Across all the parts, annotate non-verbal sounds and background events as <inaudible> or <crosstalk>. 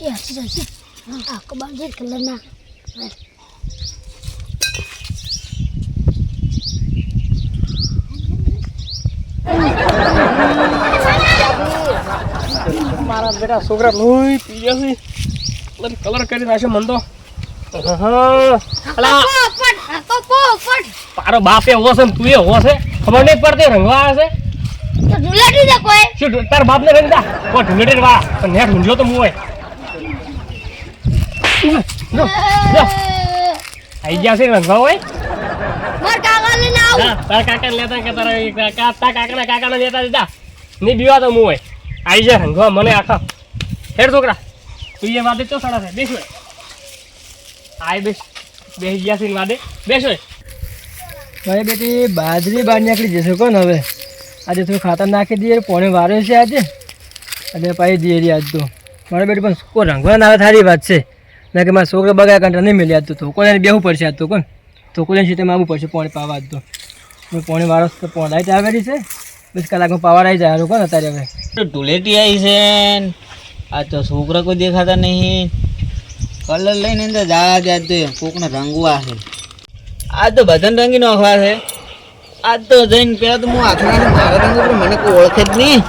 એ હસી હસી Aku બાજુ ke ના મારા બેટા છોકરા લોહી પી ગયા છે એટલે કલર કરી નાખ્યો મન તો તારો બાપ એવો છે ને તું એવો છે ખબર નહીં પડતી રંગવા છે તો ઢુલાટી દે કોઈ શું તાર બાપ બાપને રંગ દા કોઈ ઢુંગળી વા પણ નેટ ઊંઝો તો મું હોય. આઈ ગયા છે રંગવા હોય માર કાકા લઈને આવું. હા, તારા કાકા લેતા કે તારા કાકા તારા કાકાના કાકાના લેતા દીધા નહીં બીવા તો મું હોય. આઈ જાય રંગવા મને આખા. હેડ છોકરા. તું એ વાદે ચો સડા છે બેસ હોય. આય બેસ. બેસી ગયા છે વાદે. બેસ હોય. ભાઈ બેટી બાજરી બહાર નીકળી જશે કોણ હવે? આજે થોડું ખાતર નાખી દઈએ પોણે વારે છે આજે. અને પાઈ દઈએ આજ તો. મારે બેટી પણ કોઈ રંગવા ના આવે સારી વાત છે. ના કે મારા છોકરા બગાડ કાંટા નહીં મેળ્યા તો તોકોને બેહવું પડશે આ તો કોણ? તોકોને સીટે આવવું પડશે પોણે પાવા તો. હવે પોણે વારો તો પોણે લાઈટ આવેલી છે. વીસ કલાકમાં પાવર આવી જાય કોણ અત્યારે હવે? ટુલેટી આવી છે આ તો છોકરા કોઈ દેખાતા નહીં. કલર લઈને અંદર જાવા જાય તો કોકને રંગવા છે. આ તો બધાને રંગી નાખવા છે. આ તો જઈને પેલા તો હું હાથમાં મારા રંગ મને કોઈ ઓળખે જ નહીં.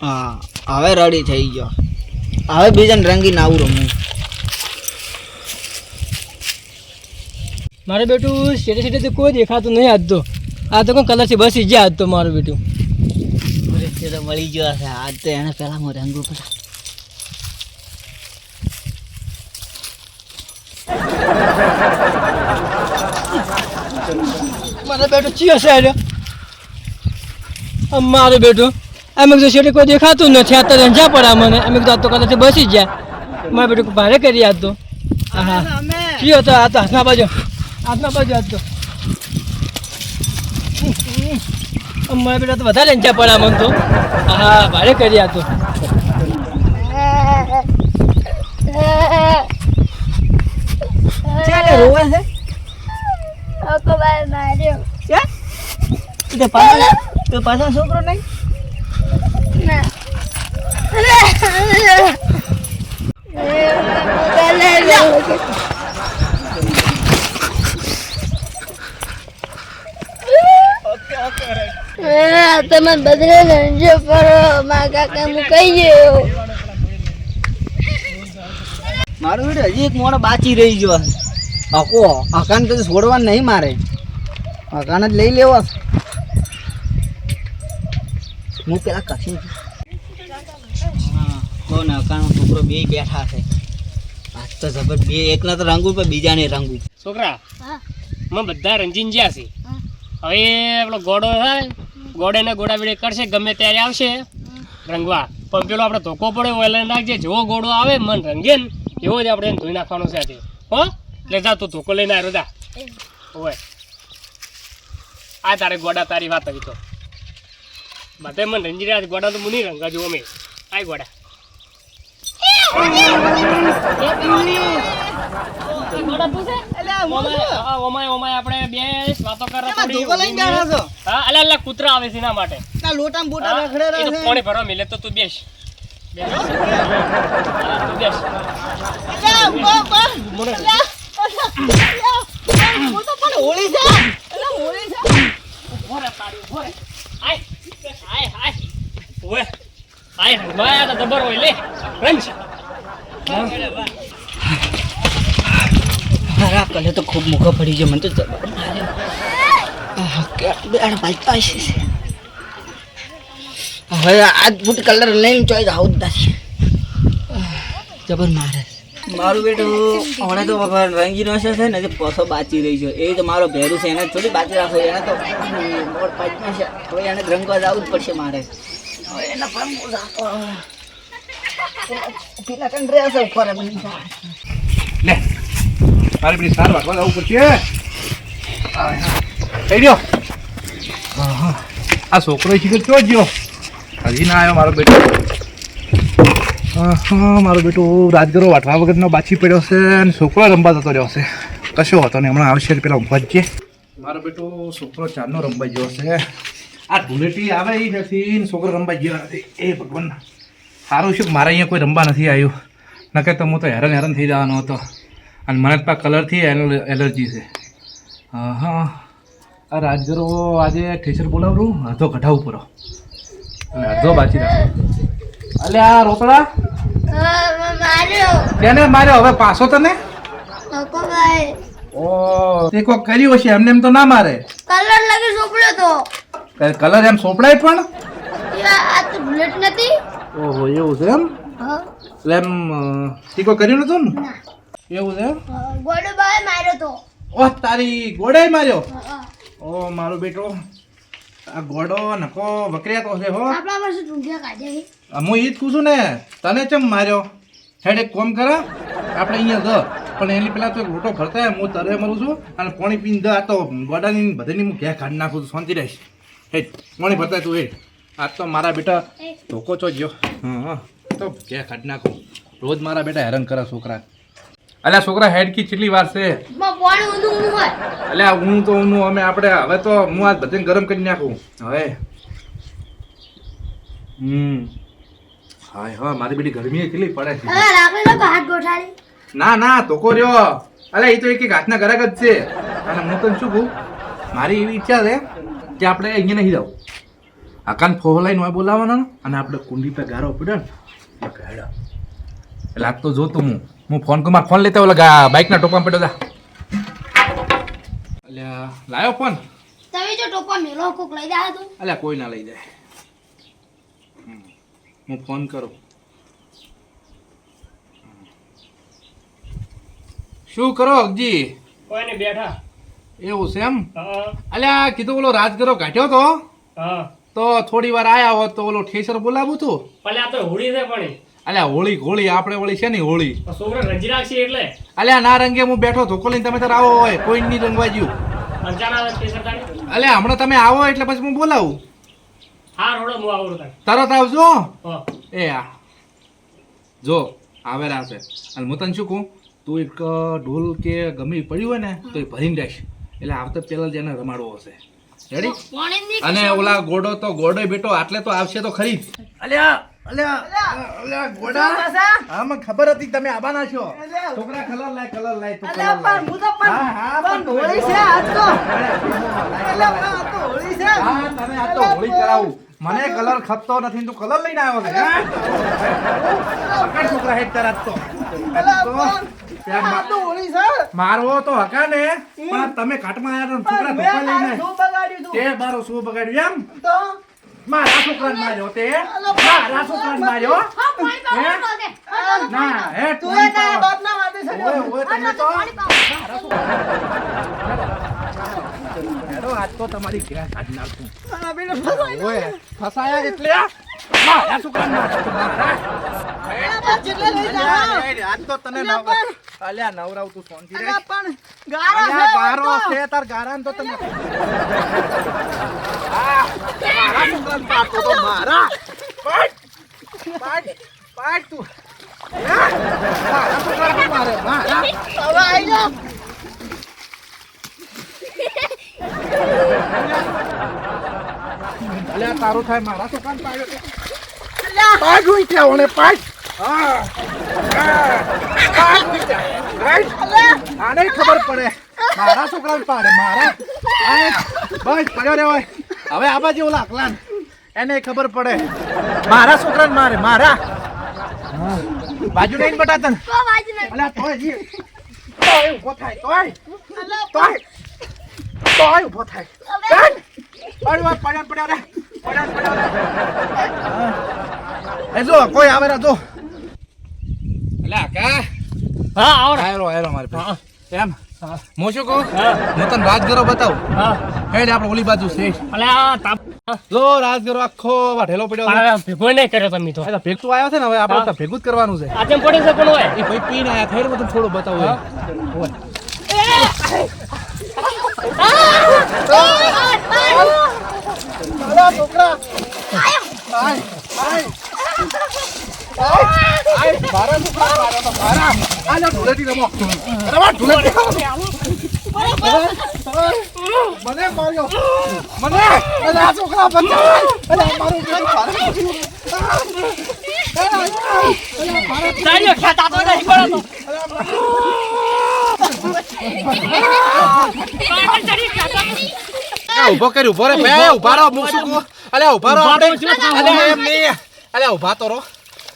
હા. હવે રડી થઈ ગયો. હવે બીજાને રંગીને આવું રમું મારું બેટું સીટે સીટે તો કોઈ દેખાતું નહીં આજ તો. આ તો કોઈ કલરથી બસી ગયા આજ તો મારું બેટું. તો મળી ગયો હશે આજ તો એને પહેલાં હું રંગ ઉપર મારે બેટું ચિયો હશે મારું બેટું. અમે તો શેઠે કોઈ દેખાતું નથી. આ તો રંજા પડ્યા મને અમે તો આ તો કદાચ બસી જ જાય. મારા બેટું ભારે કરી આજ તો. હા કયો તો આ તો હાથના બાજુ. હાથના બાજુ આજ તો. મારા બેટા તો વધારે રંજા પડ્યા મને તો. હા ભારે કરી આ તો. ચાલે રોવે છે? માર્યો. તે પાછા તે પાછા છોકરો નહીં? તમે બધા રંજો કરો મારા કાકા કહી ગયો મારું બેટું હજી એક મોડો બાચી રહી ગયો હકો અકાન તો છોડવા નહીં મારે અકાન જ લઈ લેવો. હું પેલા કસી તો ને છોકરો બે બેઠા છે. આજ તો જબર બે એકના તો રંગું પણ બીજાને રંગું છોકરા હા. માં બધા રંજીન જ્યાં છે. હવે પેલો ગોડો થાય ગોડે ને ગોડા બીડે કરશે ગમે ત્યારે આવશે. રંગવા. પણ પેલો આપણે ધોકો પડે હોય એટલે નાખજે. જેવો ગોડો આવે મન રંગે ને એવો જ આપણે ધોઈ નાખવાનો છે આજે. હો? એટલે જા તું ધોકો લઈને આવ્યો દા હોય આ તારે ગોડા તારી વાત આવી તો. બધે મન રંજી રહ્યા ગોડા તો મુની રંગા જો અમે. આય ગોડા. કૂતરા આવે છે એના માટે. પાણી ભરવા મિલે તો તું બેસ. બેસ. હા, તું બેસ. મને- ઊભો રે, તાળી, ઊભો રે. આય, આય, આય. ઓવે. રંગવાયા તો જબર હોય, લે. રંજ. મારા કલે તો ખૂબ મુખો પડી ગયો મને તો જબર માર્યો. હવે આજ ફૂટ કલર લઈને ચોઈસ આવું જ નથી જબર મારે મારું બેટું હમણાં તો રંગીનો છે છે ને તે પસો બાચી રહી છે એ તો મારો ભેરું છે એને થોડી બાચી રાખો એને તો મોડ છે હવે એને રંગવા જવું જ પડશે મારે હું કંઈ ડ્રેસ ઉપર એમ નહીં જાય. લે મારે પેલી સાર વાગવા જવું પડશે. થઈ ગયો આહા. આ છોકરો શીખર ક્યાં ગયો? હજી ના આવ્યો મારો બેટો. આહા, મારો બેટો રાજગરો વાટવા વગરનો બાછી પડ્યો છે અને છોકરો રમવા જતો રહ્યો છે. કશો હતો ને હમણાં આવશે પેલા ઊંઘવા જ મારો બેટો છોકરો ચારનો રમવા ગયો છે. આ ધૂળેટી આવે એ નથી છોકરો રમવા ગયા નથી. એ ભગવાન સારું છે કે મારે અહીંયા કોઈ રમવા નથી આવ્યું. નકે તો હું તો હેરાન હેરાન થઈ જવાનો હતો. અને મને પા કલરથી એલર્જી છે. હા આ રાજગરો આજે ઠેસર બોલાવું અડધો કઢા ઉપર અને અડધો બાચી રાખો. અલે આ રોતડા તેને માર્યો? હવે પાછો તને? ઓ તે કોક કર્યું હશે? એમને એમ તો ના મારે. કલર લાગે સોપડ્યો તો. કલર એમ સોપડાય પણ? આ તો બુલેટ નથી. ઓહો એવું છે એમ? એટલે એમ ટીકો કર્યું નતું ને? એવું છે ગોડો માર્યો તો. ઓહ તારી ગોડાઈ માર્યો. ઓ મારો બેટો. આ ગોડો નકો વકરિયાતો છે હો. આપણા પાસે ઢૂંઢિયા કાઢે છે. હું ઈ જ કહું છું ને તને ચમ માર્યો? હેડ એક કોમ કરા આપણે અહીંયા દ પણ એની પેલા તો ભરતા હોય, હું તરે મરું છું અને પાણી પીને દ આ તો ગોડાની બધાની હું ઘે કાઢી નાખું છું શાંતિ રહીશ. હેડ પાણી ભરતા તું હેડ આજ તો મારા બેટા ધોકો છો ગયો હા હા તો કે કાઢી નાખું. રોજ મારા બેટા હેરાન કરે છોકરા. અલ્યા છોકરા હેડ કી કેટલી વાર છે. અલ્યા હું તો હું અમે આપણે હવે તો હું આ બધે ગરમ કરી નાખું. હવે. હમ. હાય હા મારી બેટી ગરમી કેટલી પડે છે. ના ના ધોકો રહ્યો. અલ્યા એ તો એક એક હાથના ગરાક જ છે. અને હું તને શું કહું? મારી એવી ઈચ્છા છે કે આપણે અહીંયા નહીં જાવ આકાન ફોહલાઈને હોય બોલાવવાના અને આપણે કુંડી પર ગારો પડ્યો ને એટલે હેડા. એટલે આજ તો જોતો હું. હું ફોન કરું મારા ફોન લેતા ઓલા બાઇકના ટોપા પડ્યો તા અલ્યા લાયો ફોન. તમે જો ટોપા મેલો કોક લઈ જાય તું. અલ્યા કોઈ ના લઈ જાય. હું ફોન કરું. શું કરો અગજી? કોઈ ને બેઠા. એવું છે એમ? અલ્યા કીધું ઓલો રાજગરો કાઢ્યો તો? તો થોડી વાર આયા હોત તો ઓલો ઠેસર બોલાવું તું? અલ્યા તો હોળી છે પણ અલ્યા હોળી હોળી આપણે વળી છે ને હોળી. છોકરો રજી રાખશે એટલે. અલ્યા ના રંગે હું બેઠો ધોકો લઈને તમે તાર આવો હોય કોઈ નહીં રંગવા જ્યું. અલ્યા હમણાં તમે આવો એટલે પછી હું બોલાવું. હા રોડો હું આવું તરત આવજો. એ આ. જો આવે છે. અને હું તને શું કહું? તું એક ઢોલ કે ગમે પડ્યું હોય ને તો એ ભરીને જઈશ એટલે આવતા પેલા જ એને રમાડવો હશે. રેડી અને ઓલા ગોડો તો ગોડો બેટો આટલે તો આવશે તો ખરી અલ્યા અલ્યા અલ્યા ગોડા. હા મને ખબર હતી તમે આવાના છો? છોકરા કલર લાય કલર લાય તું કલર લાય. હા હા પણ હોળી છે આજ તો. હા તને આજ તો હોળી કરાવું. મને કલર ખપતો નથી તું કલર લઈને આવ્યો છે છોકરા હેડ તાર આજ તો. મારવો તો હકા ને. પણ તમે કાટમાં આવ્યા છોકરા ધોકા લઈને. તે? મારો શું બગાડ્યું એમ? મારા છોકરાને માર્યો તે. મારા છોકરાને માર્યો. ના હે તું ઓય ઓય તમે તો મારા છોકરા- હેડો, આજ તો તમારી ઘેર કાઢી નાખું. ઓય ફસાયા એટલે? મારા મારા. આજ તો તને અલ્યા નવરાવ તું શાંતિ રહે અલ્યા ગારો છે તાર ગારાને તો તમે <laughs> મારા પાડતો તો મારા. મારા મારે. મારા અલ્યા તારું થાય મારા છોકરાને પાડ્યો પાડ. જોઈ ત્યાં ઓને. રાઈટ? આને ખબર પડે. મારા છોકરાને પાડે? મારા? આ બસ પડ્યો રે હોય હવે આ બાજુ ઓલા અકલાન. એને ખબર પડે. મારા છોકરાને મારે? મારા? બાજુ નહીં બટા તને તો અલ્યા તોય જી. તોય ઊભો થાય તોય. તોય. તોય ઊભો થાય. પડ્યા પડ્યા રે પડ્યા રે. એ જો કોઈ આવે રે જો અલ્યા કા હા આવો ને. આયરો આયરો મારી પાસે એમ હું શું કહું હું તને રાજગરો બતાવું હા હેડ આપણે ઓલી બાજુ છે ભલે આ તાપ જો રાજગરો આખો વાઢેલો પડ્યો ભેગો નહીં કર્યો તમે તો આ તો આવ્યો છે ને હવે આપણે તો ભેગું જ કરવાનું છે આજે પડે છે પણ હોય એ ભાઈ પીને આયા થઈ બધું થોડું બતાવું. ઓય. છોકરા આય આય આય મારા છોકરા મારા મારા આ લો ઢોલેટી રમો રમો ઢોલેટી મને માર્યો મને અલે છોકરા બચાવ અલે મારું બેટું ભારે ખેતા તો નહીં પડો ઊભો કરી ઊભો રે બે ઊભા રહો હું શું કહું અલે ઊભા રહો ઊભા તો આપણે શું થાવ? અલે એમ નહીં અલે ઊભા તો રહો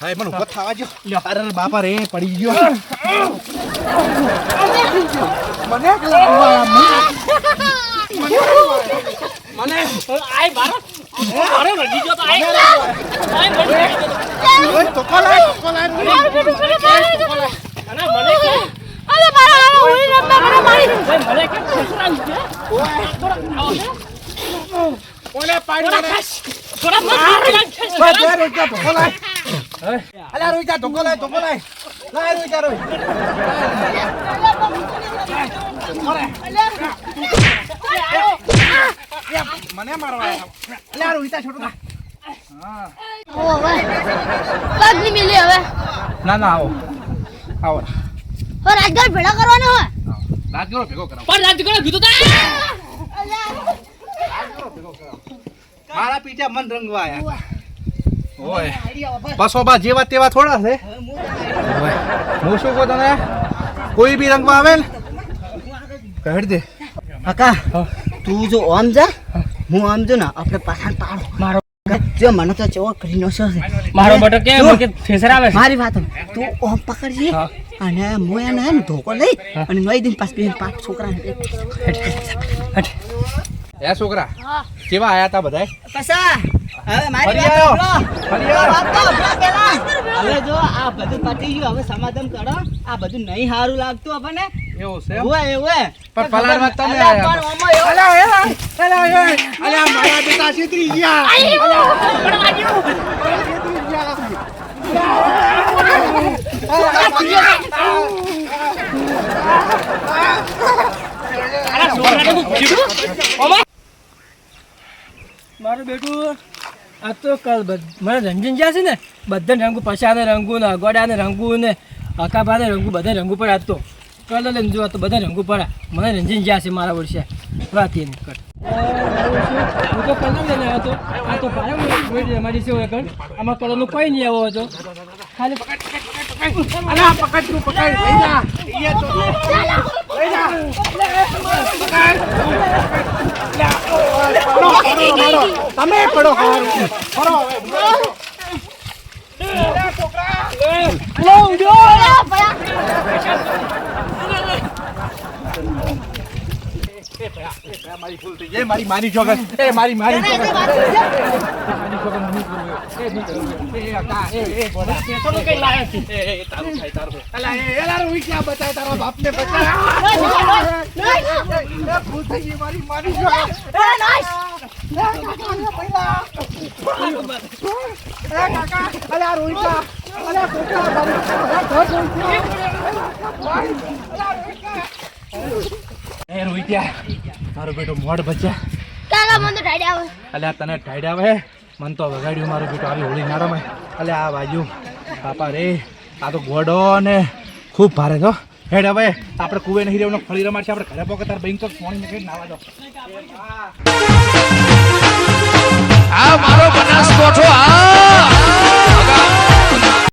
હા મને ઊભો થવા જો અરે બાપા રે પડી ગયો મને મને આય મારો મારો રડી ગયો તો આય આય મને રડી ગયો તો. ઓય ધોકો લાય ધોકો લાય અને મને કે અરે મારા હાલો હોળી રમવા મને મારી ભાઈ મને કે ખસરાવી છે કોને પાડી મને થોડા મત બસ બે રોઈકા ધોકો લાય અલે રોઈકા ધોકો લાય ધોકો લાય. લાય રોઈકા રોઈ. મને મારવા આવ્યા. અલે આ રોઈતા છોડો ઓ હવે પગની મિલી હવે ના ના આવો. આવો. હવે રાજગર ભેળા કરવાનો હોય રાજગરો ભેગો કરાવો પણ રાજગોળા કીધું તા. મારા પીછે મન રંગવા આયા ઓય. બસો બા જેવા તેવા થોડા છે. હું શું કહું તને? કોઈ બી રંગમાં આવે ને? કહી દે. કાકા તું જો આમ જા. હું આમ જો ને આપણે પાછળ પાડો મારો જો મને તો ચેવો કરી નો છે. મારો બટો કે. કે ફેસર આવે મારી વાત તું ઓમ પકડજે. હા. અને હું એને એમ ધોકો લઈ અને નઈ દિન પાસ બે પાંચ છોકરા એ છોકરા? કેવા આયા તા બધાય? પસા હવે મારી વાત જો આ બધું પતી ગયું હવે સમાધાન કરો. આ બધું નહીં સારું લાગતું આપણને. એવું છે. તમે આયા અલા અલા અલા બેટા છેતરી ગયા. મારું બેટું આ તો કાલ મને રંજન જ્યાં છે ને બધા રંગુ, પછાને રંગુ ને, અગોડાને રંગુ ને અકાભાને રંગુ, બધા રંગુ પડે આજ તો. કલર લઈને જોવા તો બધા રંગુ પડે મને રંજન જ્યાં છે મારા વર્ષે. વાત હું તો કલર લઈને આવ્યો હતો. આ તો મોટી અમારી છે આમાં કલરનું કોઈ નહીં આવ્યો હતો. ખાલી અલા પકડ તું પકડ લઈ જા એ તો લઈ જા પડો. તમે પડો હારું. પડો હવે. મારી. મારી માની જોગન એ મારી મારી જોગન એ નહીં એ અકા, એ એ લારું ઉઈ ક્યાં બતાય તારા બાપને બતાય. મારી માની જોગન. એ. અલા, કોકા, મારી અલા, મારો બેટો મોડ બચ્યા કાકા મને તો ડાડી આવે. અલ્યા તને ટાઈડ આવે? મન તો વગાડ્યું મારું બેટો આવી હોળી ના રમાય. અલે આ બાજુ. પાપા રે આ તો ગોડો ને ખૂબ ભારે તો હેડ હવે આપણે કુવે નહીં રહેવાનું ફળી રમાડ છે આપણે ઘરે પોકે તાર બેંક તો ફોન નીકળી નાવા દો. આ મારો બનાસકોઠો આ